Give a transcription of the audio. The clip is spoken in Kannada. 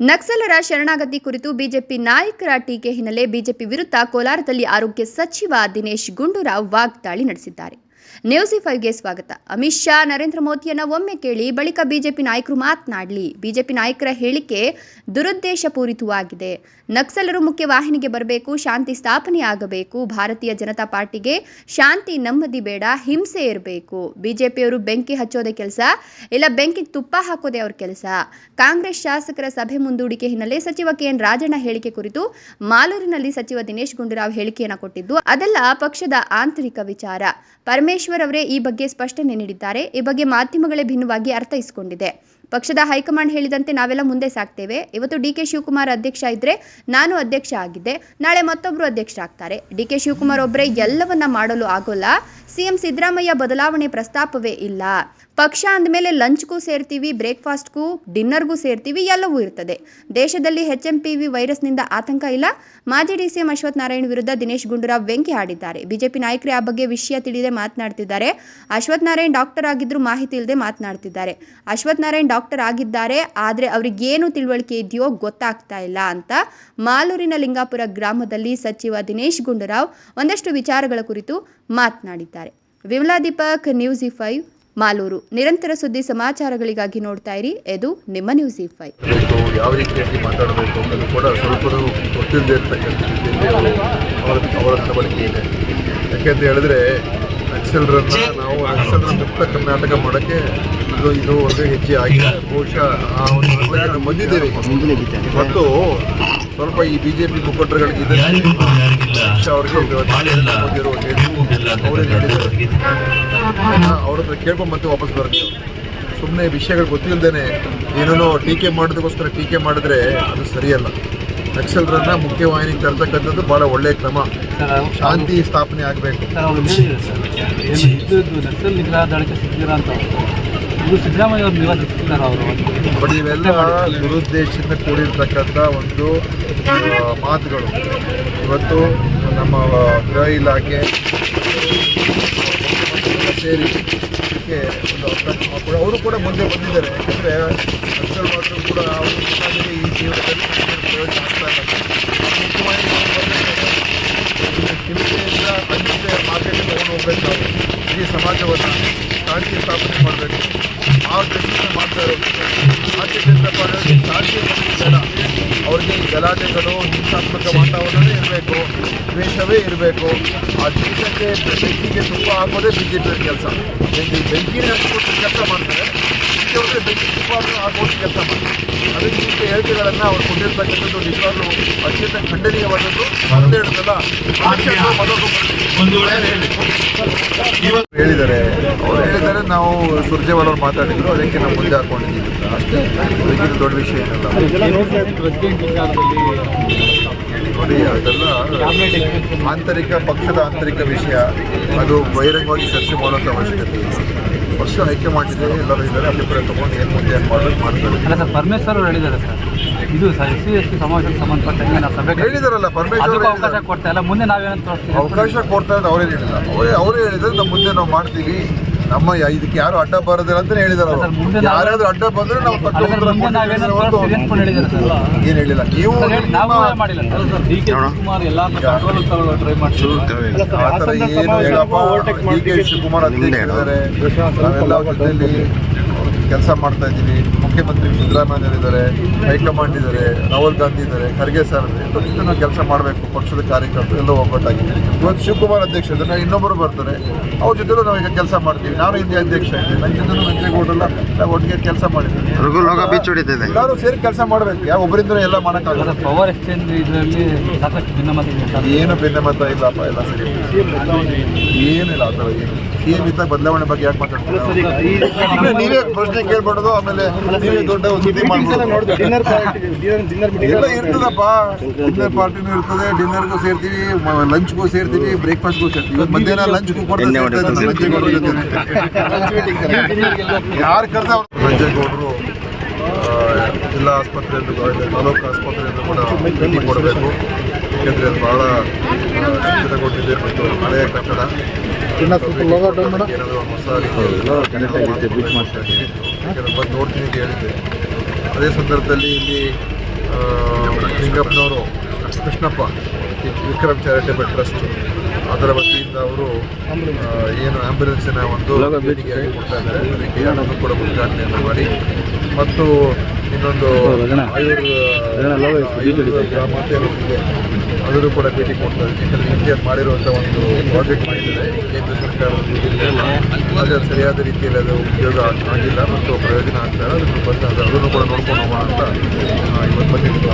ನಕ್ಸಲರ ಶರಣಾಗತಿ ಕುರಿತು ಬಿಜೆಪಿ ನಾಯಕರ ಟೀಕೆ ಹಿನ್ನೆಲೆ ಬಿಜೆಪಿ ವಿರುದ್ಧ ಕೋಲಾರದಲ್ಲಿ ಆರೋಗ್ಯ ಸಚಿವ ದಿನೇಶ್ ಗುಂಡೂರಾವ್ ವಾಗ್ದಾಳಿ ನಡೆಸಿದ್ದಾರೆ. ನ್ಯೂಸ್ ಫೈವ್ಗೆ ಸ್ವಾಗತ. ಅಮಿತ್ ಶಾ, ನರೇಂದ್ರ ಮೋದಿಯನ್ನ ಒಮ್ಮೆ ಕೇಳಿ ಬಳಿಕ ಬಿಜೆಪಿ ನಾಯಕರು ಮಾತನಾಡಲಿ. ಬಿಜೆಪಿ ನಾಯಕರ ಹೇಳಿಕೆ ದುರುದ್ದೇಶ ಪೂರಿತವಾಗಿದೆ ನಕ್ಸಲರು ಮುಖ್ಯವಾಹಿನಿಗೆ ಬರಬೇಕು, ಶಾಂತಿ ಸ್ಥಾಪನೆ ಆಗಬೇಕು. ಭಾರತೀಯ ಜನತಾ ಪಾರ್ಟಿಗೆ ಶಾಂತಿ ನೆಮ್ಮದಿ ಬೇಡ, ಹಿಂಸೆ ಇರಬೇಕು. ಬಿಜೆಪಿಯವರು ಬೆಂಕಿ ಹಚ್ಚೋದೇ ಕೆಲಸ, ಇಲ್ಲ ಬೆಂಕಿಗೆ ತುಪ್ಪ ಹಾಕೋದೇ ಅವ್ರ ಕೆಲಸ. ಕಾಂಗ್ರೆಸ್ ಶಾಸಕರ ಸಭೆ ಮುಂದೂಡಿಕೆ ಹಿನ್ನೆಲೆ ಸಚಿವ ಕೆಎನ್ ರಾಜಣ್ಣ ಹೇಳಿಕೆ ಕುರಿತು ಮಾಲೂರಿನಲ್ಲಿ ಸಚಿವ ದಿನೇಶ್ ಗುಂಡೂರಾವ್ ಹೇಳಿಕೆಯನ್ನು ಕೊಟ್ಟಿದ್ದು, ಅದೆಲ್ಲ ಪಕ್ಷದ ಆಂತರಿಕ ವಿಚಾರ. ಪರಮೇಶ್ವರ್ ಅವರೇ ಈ ಬಗ್ಗೆ ಸ್ಪಷ್ಟನೆ ನೀಡಿದ್ದಾರೆ. ಈ ಬಗ್ಗೆ ಮಾಧ್ಯಮಗಳೇ ಭಿನ್ನವಾಗಿ ಅರ್ಥೈಸಿಕೊಂಡಿದೆ. ಪಕ್ಷದ ಹೈಕಮಾಂಡ್ ಹೇಳಿದಂತೆ ನಾವೆಲ್ಲ ಮುಂದೆ ಸಾಕ್ತೇವೆ. ಇವತ್ತು ಡಿ ಕೆ ಶಿವಕುಮಾರ್ ಅಧ್ಯಕ್ಷ ಇದ್ರೆ ನಾನು ಅಧ್ಯಕ್ಷ ಆಗಿದ್ದೆ. ನಾಳೆ ಮತ್ತೊಬ್ಬರು ಅಧ್ಯಕ್ಷ ಆಗ್ತಾರೆ. ಡಿ ಕೆ ಶಿವಕುಮಾರ್ ಒಬ್ಬರೇ ಎಲ್ಲವನ್ನ ಮಾಡಲು ಆಗೋಲ್ಲ. ಸಿಎಂ ಸಿದ್ದರಾಮಯ್ಯ ಬದಲಾವಣೆ ಪ್ರಸ್ತಾಪವೇ ಇಲ್ಲ. ಪಕ್ಷ ಅಂದಮೇಲೆ ಲಂಚ್ಗೂ ಸೇರ್ತೀವಿ, ಬ್ರೇಕ್ಫಾಸ್ಟ್ಗೂ, ಡಿನ್ನರ್ಗೂ ಸೇರ್ತೀವಿ, ಎಲ್ಲವೂ ಇರ್ತದೆ. ದೇಶದಲ್ಲಿ ಎಚ್ ಎಂ ಪಿ ವಿ ವೈರಸ್ನಿಂದ ಆತಂಕ ಇಲ್ಲ. ಮಾಜಿ D C M Ashwath Narayan ವಿರುದ್ಧ ದಿನೇಶ್ ಗುಂಡೂರಾವ್ ವ್ಯಂಗ್ಯ ಆಡಿದ್ದಾರೆ ಬಿಜೆಪಿ ನಾಯಕರೇ ಆ ಬಗ್ಗೆ ವಿಷಯ ತಿಳಿದೇ ಮಾತನಾಡ್ತಿದ್ದಾರೆ. ಅಶ್ವಥ್ ನಾರಾಯಣ್ ಡಾಕ್ಟರ್ ಆಗಿದ್ರು ಮಾಹಿತಿ ಇಲ್ಲದೆ ಮಾತನಾಡ್ತಿದ್ದಾರೆ. ಅಶ್ವಥ್ ನಾರಾಯಣ್ ಡಾಕ್ಟರ್ ಆಗಿದ್ದಾರೆ, ಆದರೆ ಅವರಿಗೇನು ತಿಳುವಳಿಕೆ ಇದೆಯೋ ಗೊತ್ತಾಗ್ತಾ ಇಲ್ಲ ಅಂತ ಮಾಲೂರಿನ ಲಿಂಗಾಪುರ ಗ್ರಾಮದಲ್ಲಿ ಸಚಿವ ದಿನೇಶ್ ಗುಂಡೂರಾವ್ ಒಂದಷ್ಟು ವಿಚಾರಗಳ ಕುರಿತು ಮಾತನಾಡಿದ್ದಾರೆ. Vimala Deepak news E five. Malur. ನಿರಂತರ ಸುದ್ದಿ ಸಮಾಚಾರಗಳಿಗಾಗಿ ನೋಡ್ತಾ ಇರಿ. ಇದು ನಿಮ್ಮ ನ್ಯೂಸ್ ಈ ಫೈ ಯಾವ ರೀತಿಯಾಗಿ ಮಾತಾಡಬೇಕು ಅನ್ನೋದು ಕೂಡ ಸ್ವಲ್ಪ ಗೊತ್ತಿಲ್ಲದೆ ಇರ್ತಕ್ಕಂಥ ರೀತಿಯಲ್ಲಿ ಅವರ ಅವರ ನಡವಳಿಕೆ ಇದೆ. ಯಾಕೆಂತ ಹೇಳಿದ್ರೆ ನಕ್ಸಲ್ರನ್ನ ನಾವು ನಕ್ಸಲರ ಮುಕ್ತ ಕರ್ನಾಟಕ ಮಾಡೋಕ್ಕೆ ಇದು ಇದು ಒಂದು ಹೆಜ್ಜೆ ಆಗಿದೆ. ಬಹುಶಃ ಆ ಒಂದು ಬಂದಿದ್ದೇವೆ ಮತ್ತು ಸ್ವಲ್ಪ ಈ ಬಿಜೆಪಿ ಮುಖಂಡರುಗಳಿಗೆ ಇದೆ. ಅವರಿಗೆ ಮೋದಿಯವರು ಅವರೇ ಹತ್ರ ಕೇಳ್ಕೊಂಡು ಮತ್ತೆ ವಾಪಸ್ ಬರ್ತೀವಿ ಸುಮ್ಮನೆ ವಿಷಯಗಳು ಗೊತ್ತಿಲ್ಲದೇನೆ ಏನೇನೋ ಟೀಕೆ ಮಾಡೋದಕ್ಕೋಸ್ಕರ ಟೀಕೆ ಮಾಡಿದ್ರೆ ಅದು ಸರಿಯಲ್ಲ. ನಕ್ಸಲರನ್ನ ಮುಖ್ಯವಾಹಿನಿಗೆ ತರ್ತಕ್ಕಂಥದ್ದು ಬಹಳ ಒಳ್ಳೆಯ ಕ್ರಮ. ಶಾಂತಿ ಸ್ಥಾಪನೆ ಆಗಬೇಕು. ಬಟ್ ಇವೆಲ್ಲ ದುರುದ್ದೇಶದಿಂದ ಕೂಡಿರ್ತಕ್ಕಂಥ ಒಂದು ಮಾತುಗಳು. ಇವತ್ತು ನಮ್ಮ ಗೃಹ ಇಲಾಖೆ ಸೇರಿ ಒಂದು ಮಾಡಿಕೊಡಿ. ಅವರು ಕೂಡ ಮುಂದೆ ಬಂದಿದ್ದಾರೆ. ಯಾಕಂದರೆ ನಕ್ಸಲ್ವಾದರು ಕೂಡ ಅವರು ಈ ಜೀವನದಲ್ಲಿ ಪ್ರಯೋಜನ ಆಗ್ತಾ ಮುಖ್ಯವಾಗಿ ಹಿಂಸೆಯಿಂದ ಅಂಜಿದೆ ಮಾರ್ಕೆಟ್ಗೆ ತಗೊಂಡು ಹೋಗ್ಬೇಕು ಈ ಸಮಾಜವನ್ನು ಶಾಂತಿ ಸ್ಥಾಪನೆ ಮಾಡಬೇಕು. ಆ ದೃಷ್ಟಿಯಿಂದ ಮಾಡ್ತಾ ಇರೋದು. ಗಲಾಟೆಗಳು ಹಿಂಸಾತ್ಮಕ ವಾತಾವರಣ ಇರಬೇಕು ದ್ವೇಷವೇ ಇರಬೇಕು. ಆ ದೇಶಕ್ಕೆ ಬೆಂಕಿಗೆ ತುಂಬ ಹಾಕೋದೇ ಬಿ ಜೆ ಪಿಯ ಕೆಲಸ. ಬೆಂಕಿ ಬೆಂಕಿನೇ ಹಚ್ಕೊಟ್ಟು ಕೆಲಸ ಮಾಡ್ತಾರೆ. ಅವ್ರಿಗೆ ಬೆಂಕಿ ತುಂಬ ಹಾಕೋದು ಕೆಲಸ ಮಾಡ್ತಾರೆ. ಅದಕ್ಕೆ ಇಂಥ ಹೇಳಿಕೆಗಳನ್ನು ಅವ್ರು ಕೊಟ್ಟಿರ್ತಕ್ಕಂಥದ್ದು ನಿಜವಾಗ್ಲೂ ಅತ್ಯಂತ ಖಂಡನೀಯವಾದದ್ದು. ಅಂತ ಮನೋಭಾವ ಹೇಳಿದ್ದಾರೆ ಹೇಳಿ. ನಾವು ಸುರ್ಜೇವಾಲ್ ಅವ್ರು ಮಾತಾಡಿದ್ರು ಅದಕ್ಕೆ ನಾವು ಮುಂದೆ ಹಾಕೊಂಡಿದ್ದೀವಿ. ಅಷ್ಟೇ. ಅದಕ್ಕಿಂತ ದೊಡ್ಡ ವಿಷಯ ಏನಲ್ಲ. ನೋಡಿ ಅದೆಲ್ಲ ಆಂತರಿಕ ಪಕ್ಷದ ಆಂತರಿಕ ವಿಷಯ. ಅದು ಬಹಿರಂಗವಾಗಿ ಚರ್ಚೆ ಮಾಡೋಂಥ ಅವಶ್ಯಕತೆ ಪಕ್ಷ ಆಯ್ಕೆ ಇದೆ ಎಲ್ಲರೂ ಇದ್ದಾರೆ ಅಭಿಪ್ರಾಯ ತೊಗೊಂಡು ಏನು ಮುಂದೆ ಏನು ಮಾಡೋದು ಮಾಡ್ತಾರೆ. ಅಲ್ಲ ಸರ್ ಪರಮೇಶ್ವರ್ ಅವರು ಹೇಳಿದ್ದಾರೆ ಸರ್. ಇದು sir S C S T ಸಮಾಜಕ್ಕೆ ಸಂಬಂಧಪಟ್ಟಂಗೆ ನಾವು ಸಭೆ ಹೇಳಿದಾರಲ್ಲ ಪರಮೇಶ್ವರ್. ಅವಕಾಶ ಕೊಡ್ತಾ ಇಲ್ಲ. ಮುಂದೆ ನಾವೇನಂತ ತೋರಿಸ್ತೀವಿ ಅವಕಾಶ ಕೊಡ್ತಾ ಇದ್ದಾರೆ ಅವರೇ ಹೇಳಿಲ್ಲ ಅವರೇ ಅವರೇ ಹೇಳಿದ್ರೆ ನಮ್ಮ ಮುಂದೆ ನಾವು ಮಾಡ್ತೀವಿ. ನಮ್ಮ ಇದಕ್ಕೆ ಯಾರು ಅಡ್ಡ ಬರೋದಿಲ್ಲ ಅಂತ ಹೇಳಿದಾರೆ ಯಾರಾದ್ರೂ ಅಡ್ಡ ಬಂದ್ರೆ ನಾವು ಏನ್ ಹೇಳಿಲ್ಲ. ನೀವು ಸರ್, ನಾವು ನಿಮ್ಮ- ಮಾಡಿಲ್ಲ ಸರ್? ಡಿ ಕೆ ಶಿವಕುಮಾರ್ ಎಲ್ಲ ಕಂಟ್ರೋಲ್ ಟ್ರೈ ಮಾಡ್ತೀವಿ ಆ ಥರ ಏನು ಹೇಳಪ್ಪ. ಡಿ ಕೆ ಶಿವಕುಮಾರ್ ಹೇಳಿದ್ದಾರೆ ನಾವೆಲ್ಲ ಜೊತೆಯಲ್ಲಿ ಕೆಲಸ ಮಾಡ್ತಾ ಇದ್ದೀವಿ ಮುಖ್ಯಮಂತ್ರಿ ಸಿದ್ದರಾಮಯ್ಯ ಇದ್ದಾರೆ ಹೈಕಮಾಂಡ್ ಇದ್ದಾರೆ ರಾಹುಲ್ ಗಾಂಧಿ ಇದ್ದಾರೆ ಖರ್ಗೆ ಸರ್ ಇದ್ದಾರೆ. ನಾವು ಕೆಲಸ ಮಾಡಬೇಕು ಪಕ್ಷದ ಕಾರ್ಯಕರ್ತರು ಎಲ್ಲ ಒಬ್ಬಟ್ಟಾಗಿ ಇವತ್ತು ಶಿವಕುಮಾರ್ ಅಧ್ಯಕ್ಷ ಇದ್ದಾರೆ ಇನ್ನೊಬ್ಬರು ಬರ್ತಾರೆ. ಅವ್ರ ಜೊತೆಲೂ ನಾವು ಈಗ ಕೆಲಸ ಮಾಡ್ತೀವಿ. ನಾನು ಹಿಂದೆ ಅಧ್ಯಕ್ಷ ಇದ್ದೀನಿ. ನನ್ನ ಜೊತೆ ನಂಜೇಗೌಡರೆಲ್ಲ ನಾವು ಒಟ್ಟಿಗೆ ಕೆಲಸ ಮಾಡಿದ್ದೀವಿ. ರಘುಲೋಗ ಬೀಚ್ ಹೊಡಿತಿದೆ. ಎಲ್ಲರೂ ಸೇರಿ ಕೆಲಸ ಮಾಡಬೇಕು. ಯಾವ ಒಬ್ಬರಿಂದ ಎಲ್ಲ ಮಾಡೋಕ್ಕಾಗಲ್ಲ. ಪವರ್ ಎಕ್ಸ್ಚೇಂಜ್ ಇದರಲ್ಲಿ ಸಾಕಷ್ಟು ಭಿನ್ನಮತ ಏನು ಭಿನ್ನಮತ ಇಲ್ಲಪ್ಪ ಎಲ್ಲ ಸರಿ. ಏನಿಲ್ಲ ಆ ಥರ ಏನು ಎಂ ಬದಲಾವಣೆ ಬಗ್ಗೆ ಯಾಕೆ ಮಾತಾಡ್ತೀವಿ ನೀವೇ ಪ್ರಶ್ನೆ ಕೇಳ್ಬಾರ್ದು ಆಮೇಲೆ ನೀವೇ ದೊಡ್ಡ ಸುದ್ದಿ ಎಲ್ಲ ಇರ್ತದಪ್ಪ. ಡಿನ್ನರ್ ಪಾರ್ಟಿನೂ ಇರ್ತದೆ ಡಿನ್ನರ್ಗೂ ಸೇರ್ತೀವಿ ಲಂಚ್ಗೂ ಸೇರ್ತೀವಿ ಬ್ರೇಕ್ಫಾಸ್ಟ್ಗೂ ಸೇರ್ತೀವಿ. ಮಧ್ಯಾಹ್ನ ಲಂಚ್ಗೂ ಕೊಡ್ತಾ ಯಾರು ಕರೆದ ರಂಜೇಗೌಡರು ಜಿಲ್ಲಾ ಆಸ್ಪತ್ರೆಯಲ್ಲೂ ತಾಲೂಕು ಆಸ್ಪತ್ರೆಯಲ್ಲೂ ಕೂಡ ಭೇಟಿ ಕೊಡಬೇಕು. ಯಾಕೆಂದರೆ ಅದು ಭಾಳ ಶಿಥಿಲಗೊಂಡಿದೆ ಮತ್ತು ಹಳೆಯ ಕಟ್ಟಡ. ಏನಾದರೂ ಹೊಸ ಬಂದು ನೋಡ್ತೀನಿ ಅಂತ ಹೇಳಿದ್ದೆ ಅದೇ ಸಂದರ್ಭದಲ್ಲಿ ಇಲ್ಲಿ ಲಿಂಗಪ್ಪನವರು ಕೃಷ್ಣಪ್ಪ ವಿಕ್ರಮ್ ಚಾರಿಟೇಬಲ್ ಟ್ರಸ್ಟ್ ಅದರ ವತಿಯಿಂದ ಅವರು ಏನು ಆಂಬ್ಯುಲೆನ್ಸಿನ ಒಂದು ಬೇಡಿಕೆಯಾಗಿ ಕೊಡ್ತಾ ಇದ್ದಾರೆ. ಅದಕ್ಕೆ ಹಣವನ್ನು ಕೂಡ ಉದ್ಘಾಟನೆಯನ್ನು ಮಾಡಿ. ಮತ್ತು ಇನ್ನೊಂದು ಆಯುರ್ ಗ್ರಾಮ ಅಂತ ಅದನ್ನು ಕೂಡ ಭೇಟಿ ಕೊಡ್ತಾ ಇದ್ದೀವಿ. ಯಾಕಂದರೆ ಮಾಡಿರುವಂಥ ಒಂದು ಪ್ರಾಜೆಕ್ಟ್ ಮಾಡಿದ್ದಾರೆ. ಕೇಂದ್ರ ಸರ್ಕಾರದ. ಆದರೆ ಸರಿಯಾದ ರೀತಿಯಲ್ಲಿ ಅದು ಉಪಯೋಗ ಆಗ್- ಆಗಿಲ್ಲ ಮತ್ತು ಪ್ರಯೋಜನ ಆಗ್ತಾ ಇಲ್ಲ. ಅದನ್ನು ಬಂದು ಅದು- ಅದನ್ನು ಕೂಡ ನೋಡ್ಕೊಂಡು ಹೋಗೋಣ ಅಂತ ಇವತ್ತು ಬಂದಿದ್ದು